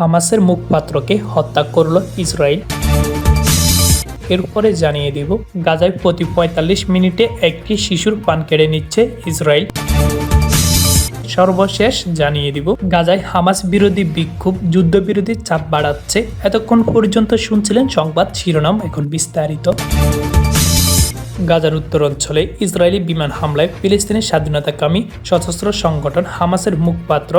হামাসের মুখপাত্রকে হত্যা করল ইসরায়েল। এরপরে জানিয়ে দিব, গাজায় প্রতি পঁয়তাল্লিশ মিনিটে একটি শিশুর পান কেড়ে নিচ্ছে ইসরায়েল। সর্বশেষ জানিয়ে দিব, গাজায় হামাস বিরোধী বিক্ষোভ যুদ্ধবিরোধী চাপ বাড়াচ্ছে। এতক্ষণ পর্যন্ত শুনছিলেন সংবাদ শিরোনাম এখন বিস্তারিত। গাজার উত্তর অঞ্চলে ইসরায়েলি বিমান হামলায় ফিলিস্তিনের স্বাধীনতাকামী সশস্ত্র সংগঠন হামাসের মুখপাত্র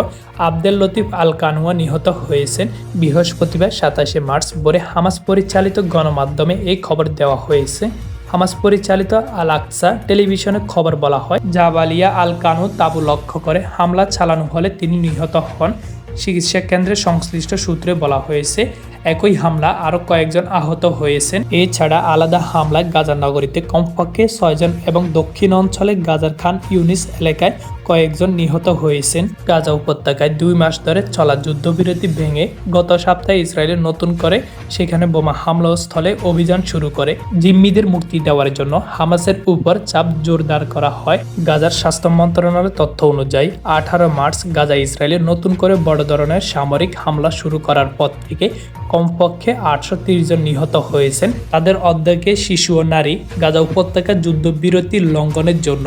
আবদেল লতিফ আল কানুয়া নিহত হয়েছেন বৃহস্পতিবার সাতাশে মার্চ ভোরে হামাস পরিচালিত গণমাধ্যমে এই খবর দেওয়া হয়েছে। হামাস পরিচালিত আল আকসা টেলিভিশনে খবর বলা হয়, জাবালিয়া আল কানু তাবু লক্ষ্য করে হামলা চালানো হলে তিনি নিহত হন। চিকিৎসা কেন্দ্রের সংশ্লিষ্ট সূত্রে বলা হয়েছে, একই হামলা আরও কয়েকজন আহত হয়েছেন। এছাড়া আলাদা হামলায় গাজা নগরীতে কমপক্ষে ছয়জন এবং দক্ষিণ অঞ্চলে গাজার খান ইউনিস এলাকায় কয়েকজন নিহত হয়েছেন। গাজা উপত্যকায় দুই মাস ধরে চলা যুদ্ধবিরতি ভেঙে গত সপ্তাহে ইসরায়েলের নতুন করে সেখানে বোমা হামলা স্থলে অভিযান শুরু করে। জিম্মিদের মুক্তি দেওয়ার জন্য হামাসের উপর চাপ জোরদার করা হয়। গাজার স্বাস্থ্য মন্ত্রণালয়ের তথ্য অনুযায়ী আঠারো মার্চ গাজা ইসরায়েলের নতুন করে বড় ধরনের সামরিক হামলা শুরু করার পর থেকে কমপক্ষে আটশো জন নিহত হয়েছেন। তাদের অর্ধেকে শিশু ও নারী। গাজা উপত্যকার যুদ্ধবিরতি লঙ্ঘনের জন্য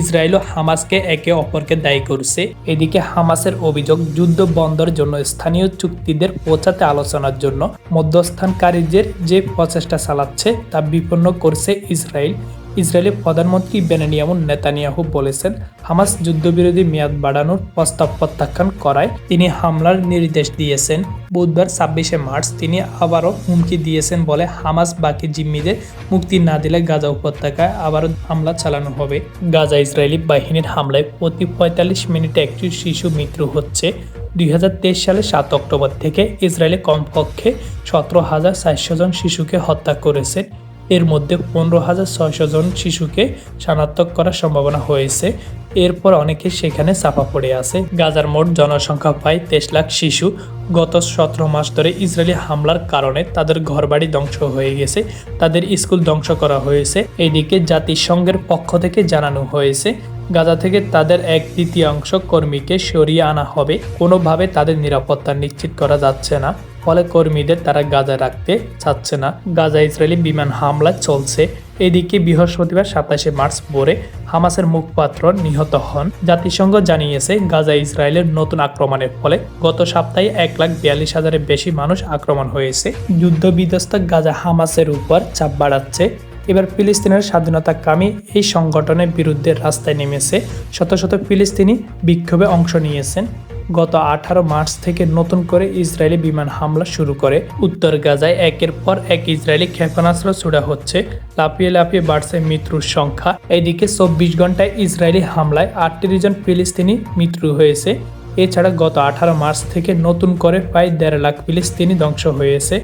ইসরায়েল ও হামাসকে একে অপরকে দায়ী করছে। এদিকে হামাসের অভিযোগ, যুদ্ধ বন্ধের জন্য স্থানীয় চুক্তিদের পৌঁছাতে আলোচনার জন্য মধ্যস্থানকারীদের যে প্রচেষ্টা চালাচ্ছে তা বিপন্ন করছে ইসরায়েল। ইসরায়েলের প্রধানমন্ত্রী বেনানিয়ামুন নেতানিয়াহু বলেছেন, হামাস যুদ্ধবিরোধী মেয়াদ বাড়ানোর প্রস্তাব প্রত্যাখ্যান করায় তিনি হামলার নির্দেশ দিয়েছেন। বুধবার ছাব্বিশে মার্চ তিনি আবারও হুমকি দিয়েছেন বলে হামাস বাকি জিম্মিদের মুক্তি না দিলে গাজা উপত্যকায় আবারও হামলা চালানো হবে। গাজা ইসরায়েলি বাহিনীর হামলায় প্রতি পঁয়তাল্লিশ মিনিটে একটি শিশু মৃত্যু হচ্ছে। দুই সালের সাত অক্টোবর থেকে ইসরায়েলে কমপক্ষে সতেরো হাজার চারশো জন শিশুকে হত্যা করেছে। এর মধ্যে পনেরো হাজার ছয়শো জন শিশুকে শনাক্ত করার সম্ভাবনা হয়েছে। এরপর অনেকে সেখানে চাপা পড়ে আছে। গাজার মোট জনসংখ্যা প্রায় তেইশ লাখ শিশু। গত সতেরো মাস ধরে ইসরায়েলি হামলার কারণে তাদের ঘরবাড়ি ধ্বংস হয়ে গেছে। তাদের স্কুল ধ্বংস করা হয়েছে। এদিকে জাতিসংঘের পক্ষ থেকে জানানো হয়েছে, গাজা থেকে তাদের এক তৃতীয়াংশ কর্মীকে সরিয়ে আনা হবে। কোনোভাবে তাদের নিরাপত্তা নিশ্চিত করা যাচ্ছে না। ফলে কর্মীদের তারা গাজায় রাখতে চাচ্ছে না। গাজা ইসরায়েলি বিমান হামলা চলছে। এদিকে বৃহস্পতিবার সাতাশে মার্চ ভোরে হামাসের মুখপাত্র নিহত হন। জাতিসংঘ জানিয়েছে, গাজা ইসরায়েলের নতুন আক্রমণের ফলে গত সপ্তাহে এক লাখ বিয়াল্লিশ হাজারের বেশি মানুষ আক্রমণ হয়েছে। যুদ্ধ বিধ্বস্ত গাজা হামাসের উপর চাপ বাড়াচ্ছে। এবার ফিলিস্তিনের স্বাধীনতাকামী এই সংগঠনের বিরুদ্ধে রাস্তায় নেমেছে। শত শত ফিলিস্তিনি বিক্ষোভে অংশ নিয়েছেন। গত আঠারো মার্চ থেকে নতুন করে ইসরায়েলি বিমান হামলা শুরু করে। উত্তর গাজায় একের পর এক ইসরায়েলি ক্ষেপণাস্ত্র ছোড়া হচ্ছে। লাফিয়ে লাফিয়ে বাড়ছে মৃত্যুর সংখ্যা। এদিকে চব্বিশ ঘন্টায় ইসরায়েলি হামলায় আটত্রিশ জন ফিলিস্তিনি মৃত্যু হয়েছে। এছাড়া গত আঠারো মার্চ থেকে নতুন করে প্রায় দেড় লাখ ফিলিস্তিনি ধ্বংস হয়েছে।